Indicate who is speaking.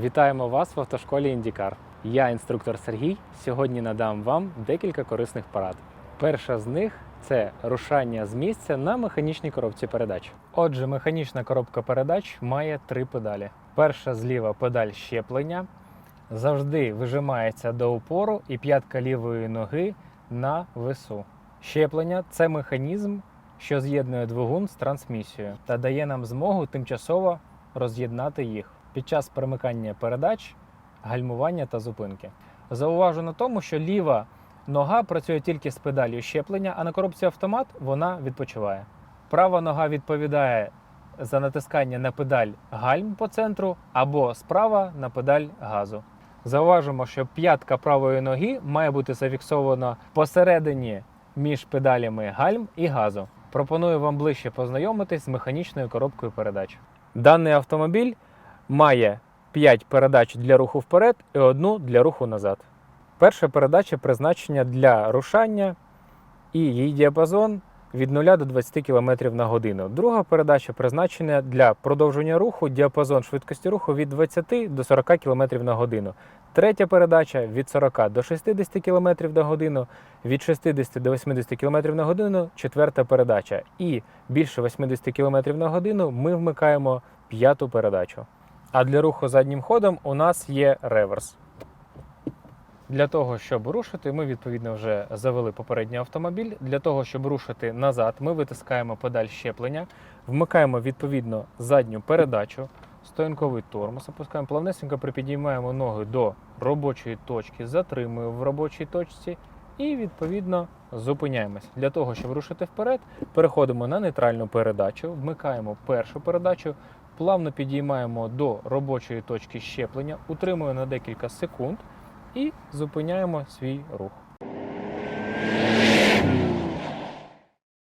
Speaker 1: Вітаємо вас в автошколі Індікар. Я інструктор Сергій. Сьогодні надам вам декілька корисних порад. Перша з них це рушання з місця на механічній коробці передач. Отже, механічна коробка передач має три педалі. Перша зліва педаль щеплення завжди вижимається до опору і п'ятка лівої ноги на весу. Щеплення це механізм, що з'єднує двигун з трансмісією та дає нам змогу тимчасово роз'єднати їх під час перемикання передач, гальмування та зупинки. Зауважу на тому, що ліва нога працює тільки з педалью щеплення, а на коробці автомат вона відпочиває. Права нога відповідає за натискання на педаль гальм по центру або справа на педаль газу. Зауважимо, що п'ятка правої ноги має бути зафіксована посередині між педалями гальм і газу. Пропоную вам ближче познайомитись з механічною коробкою передач. Даний автомобіль має 5 передач для руху вперед і одну для руху назад. Перша передача призначення для рушання і її діапазон від 0 до 20 км на годину. Друга передача призначена для продовження руху, діапазон швидкості руху від 20 до 40 км на годину. Третя передача від 40 до 60 км на годину, від 60 до 80 км на годину четверта передача. І більше 80 км на годину ми вмикаємо п'яту передачу. А для руху заднім ходом у нас є реверс. Для того, щоб рушити, ми відповідно вже завели попередній автомобіль. Для того, щоб рушити назад, ми витискаємо педаль щеплення, вмикаємо відповідно задню передачу, стоянковий тормоз, опускаємо плавнесенько, припідіймаємо ноги до робочої точки, затримуємо в робочій точці і відповідно зупиняємось. Для того, щоб рушити вперед, переходимо на нейтральну передачу, вмикаємо першу передачу, плавно підіймаємо до робочої точки щеплення, утримуємо на декілька секунд і зупиняємо свій рух.